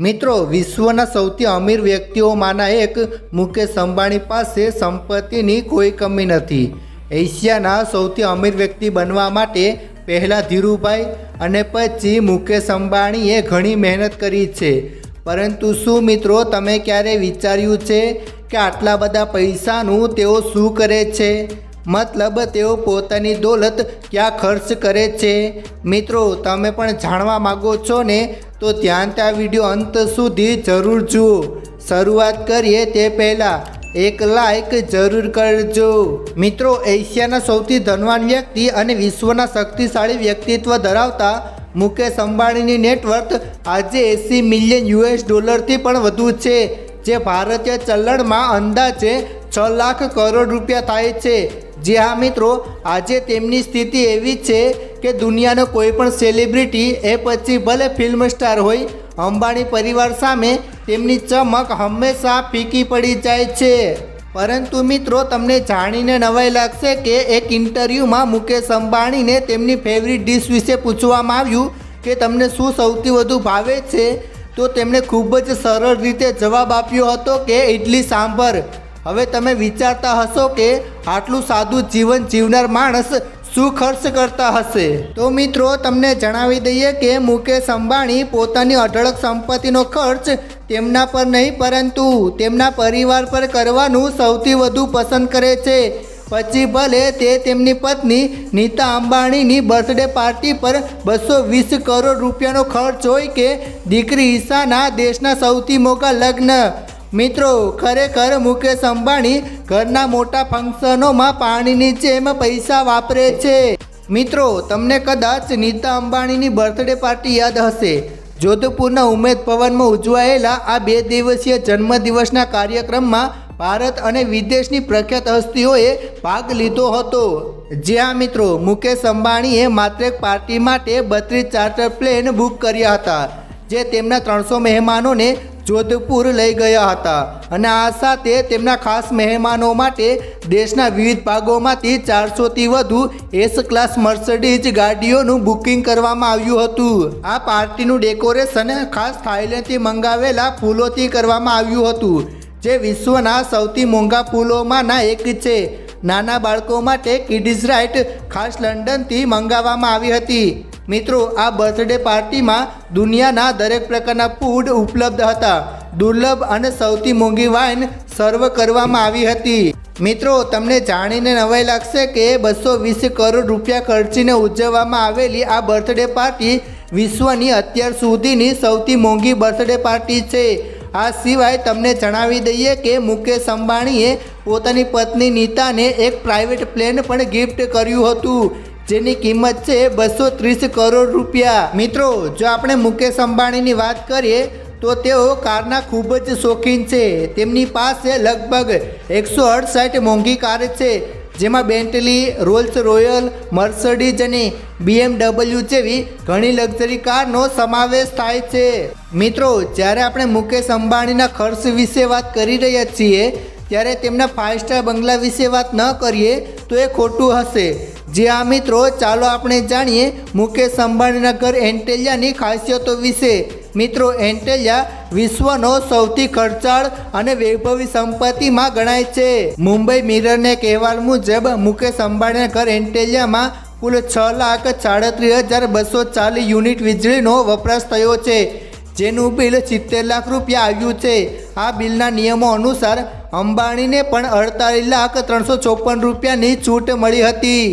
મિત્રો, વિશ્વના સૌથી અમીર વ્યક્તિઓમાંના એક મુકેશ અંબાણી પાસે સંપત્તિની કોઈ કમી નથી. એશિયાના સૌથી અમીર વ્યક્તિ બનવા માટે પહેલાં ધીરુભાઈ અને પછી મુકેશ અંબાણીએ ઘણી મહેનત કરી છે. પરંતુ શું મિત્રો, તમે ક્યારે વિચાર્યું છે કે આટલા બધા પૈસાનું તેઓ શું કરે છે? મતલબ, તેઓ પોતાની દોલત ક્યાં ખર્ચ કરે છે? મિત્રો, તમે પણ જાણવા માગો છો ને તો ધ્યાન ત્યાં વીડિયો અંત સુધી જરૂર જુઓ. શરૂઆત કરીએ તે પહેલાં એક લાઈક જરૂર કરજો. મિત્રો, એશિયાના સૌથી ધનવાન વ્યક્તિ અને વિશ્વના શક્તિશાળી વ્યક્તિત્વ ધરાવતા મુકેશ અંબાણીની નેટવર્થ આજે એંસી મિલિયન યુએસ ડોલરથી પણ વધુ છે, જે ભારતીય ચલણમાં અંદાજે છ લાખ કરોડ રૂપિયા થાય છે. જે હા મિત્રો, આજે તેમની સ્થિતિ એવી છે કે દુનિયાનો કોઈ પણ સેલિબ્રિટી એ પછી ભલે ફિલ્મ સ્ટાર હોય, અંબાણી પરિવાર સામે તેમની ચમક હંમેશા ફીકી પડી જાય છે. પરંતુ મિત્રો, તમને જાણીને નવાઈ લાગશે કે એક ઇન્ટરવ્યૂમાં મુકેશ અંબાણીને તેમની ફેવરિટ ડિશ વિશે પૂછવામાં આવ્યું કે તમને શું સૌથી વધુ ભાવે છે? તો તેમણે ખૂબ જ સરળ રીતે જવાબ આપ્યો હતો કે ઇડલી સાંભર. હવે તમે વિચારતા હશો કે આટલું સાદું જીવન જીવનાર માણસ શું ખર્ચ કરતા હશે? તો મિત્રો, તમને જણાવી દઈએ કે મુકેશ અંબાણી પોતાની અઢળક સંપત્તિનો ખર્ચ તેમના પર નહીં, પરંતુ તેમના પરિવાર પર કરવાનું સૌથી વધુ પસંદ કરે છે. પછી ભલે તે તેમની પત્ની નીતા અંબાણીની બર્થડે પાર્ટી પર બસો વીસ કરોડ રૂપિયાનો ખર્ચ હોય કે દીકરી ઈશાના દેશના સૌથી મોટા લગ્ન. મિત્રો, ખરેખર મુકેશ અંબાણી ઘરના મોટા ફંક્શનોમાં પાણીની જેમ પૈસા વાપરે છે. મિત્રો, તમને કદાચ નીતા અંબાણીની બર્થડે પાર્ટી યાદ હશે. જોધપુરના ઉમેદ ભવનમાં ઉજવાયેલા આ બે દિવસીય જન્મદિવસના કાર્યક્રમમાં ભારત અને વિદેશની પ્રખ્યાત હસ્તીઓએ ભાગ લીધો હતો. જ્યાં મિત્રો, મુકેશ અંબાણીએ માત્ર એક પાર્ટી માટે બત્રીસ ચાર્ટર પ્લેન બુક કર્યા હતા, જે તેમના ત્રણસો મહેમાનોને જોધપુર લઈ ગયા હતા. અને આ સાથે તેમના ખાસ મહેમાનો માટે દેશના વિવિધ ભાગોમાંથી ચારસોથી વધુ એસ ક્લાસ મર્સડીઝ ગાડીઓનું બુકિંગ કરવામાં આવ્યું હતું. આ પાર્ટીનું ડેકોરેશન ખાસ થાઈલેન્ડથી મંગાવેલા ફૂલોથી કરવામાં આવ્યું હતું, જે વિશ્વના સૌથી મોંઘા ફૂલોમાંના એક છે. નાના બાળકો માટે કિડીઝ રાઇટ ખાસ લંડનથી મંગાવવામાં આવી હતી. મિત્રો, આ બર્થડે પાર્ટીમાં દુનિયાના દરેક પ્રકારના ફૂડ ઉપલબ્ધ હતા. દુર્લભ અને સૌથી મોંઘી વાઇન સર્વ કરવામાં આવી હતી. મિત્રો, તમને જાણીને નવાઈ લાગશે કે બસો વીસ કરોડ રૂપિયા ખર્ચીને ઉજવવામાં આવેલી આ બર્થડે પાર્ટી વિશ્વની અત્યાર સુધીની સૌથી મોંઘી બર્થડે પાર્ટી છે. આ સિવાય તમને જણાવી દઈએ કે મુકેશ અંબાણીએ પોતાની પત્ની નીતાને એક પ્રાઇવેટ પ્લેન પણ ગિફ્ટ કર્યું હતું. જેની કિંમત છે બસો ત્રીસ કરોડ રૂપિયા. મિત્રો, જો આપણે મુકેશ અંબાણીની વાત કરીએ, તો તેઓ કારના ખૂબ જ શોખીન છે. તેમની પાસે લગભગ એકસો અડસઠ મોંઘી કાર છે, જેમાં બેન્ટલી, રોલ્સ રોયલ, મર્સડીઝ અને બીએમડબલ્યુ જેવી ઘણી લક્ઝરી કારનો સમાવેશ થાય છે. મિત્રો, જ્યારે આપણે મુકેશ અંબાણીના ખર્ચ વિશે વાત કરી રહ્યા છીએ, ત્યારે તેમના ફાઇવ સ્ટાર બંગલા વિશે વાત ન કરીએ, તો એ ખોટું હશે. જે આ મિત્રો, ચાલો આપણે જાણીએ મુકેશ અંબાણીના ઘર એન્ટેલિયાની ખાસિયતો વિશે. મિત્રો, એન્ટેલિયા વિશ્વનો સૌથી ખર્ચાળ અને વૈભવી સંપત્તિમાં ગણાય છે. મુંબઈ મિરરને કહેવાલ મુજબ, મુકેશ અંબાણીના ઘર એન્ટેલિયામાં કુલ છ લાખ સાડત્રીસ હજાર બસો ચાલીસ યુનિટ વીજળીનો વપરાશ થયો છે, જેનું બિલ સિત્તેર લાખ રૂપિયા આવ્યું છે. આ બિલના નિયમો અનુસાર અંબાણીને પણ અડતાલીસ લાખ ત્રણસો ચોપન રૂપિયાની છૂટ મળી હતી.